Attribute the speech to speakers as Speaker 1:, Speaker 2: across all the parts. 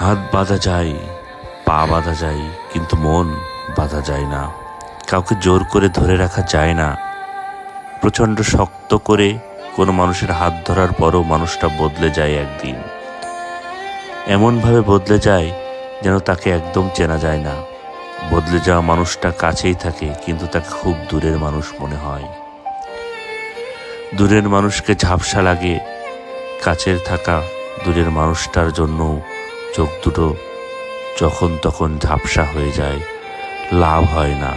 Speaker 1: হাত বাঁধা যায়, পা বাঁধা যায়, কিন্তু মন বাঁধা যায় না। কাউকে জোর করে ধরে রাখা যায় না। প্রচণ্ড শক্ত করে কোনো মানুষের হাত ধরার পরও মানুষটা বদলে যায় একদিন। এমনভাবে বদলে যায় যেন তাকে একদম চেনা যায় না। বদলে যাওয়া মানুষটা কাছেই থাকে, কিন্তু তাকে খুব দূরের মানুষ মনে হয়। দূরের মানুষকে ঝাপসা লাগে, কাছের থাকা দূরের মানুষটার জন্য চোখ দুটো যখন তখন ঝাপসা হয়ে যায়, লাভ হয় না।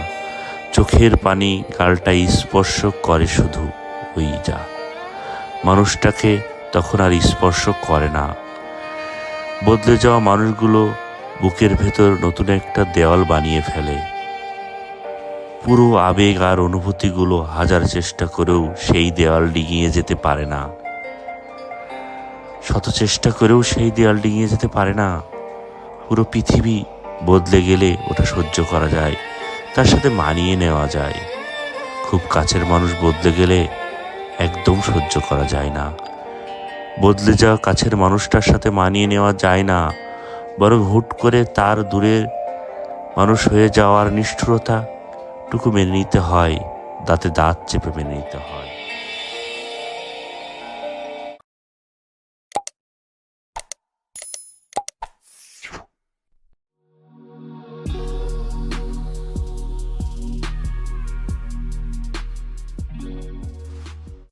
Speaker 1: চোখের পানি গালটা স্পর্শ করে শুধু ওই যা। মানুষটাকে তখন আর স্পর্শ করে না। বদলে যাওয়া মানুষগুলো বুকের ভেতর নতুন একটা দেওয়াল বানিয়ে ফেলে। পুরো আবেগ আর অনুভূতিগুলো হাজার চেষ্টা করেও সেই দেওয়াল ডিঙিয়ে যেতে পারে না। শত চেষ্টা করেও সেই দেওয়াল ডিঙিয়ে যেতে পারে না। পুরো পৃথিবী বদলে গেলে ওটা সহ্য করা যায়, তার সাথে মানিয়ে নেওয়া যায়। খুব কাছের মানুষ বদলে গেলে একদম সহ্য করা যায় না। বদলে যাওয়া কাছের মানুষটার সাথে মানিয়ে নেওয়া যায় না, বরং হুট করে তার দূরের মানুষ হয়ে যাওয়ার নিষ্ঠুরতা টুকু মেনে নিতে হয় দাঁতে দাঁত চেপে মেনে নিতে হয়।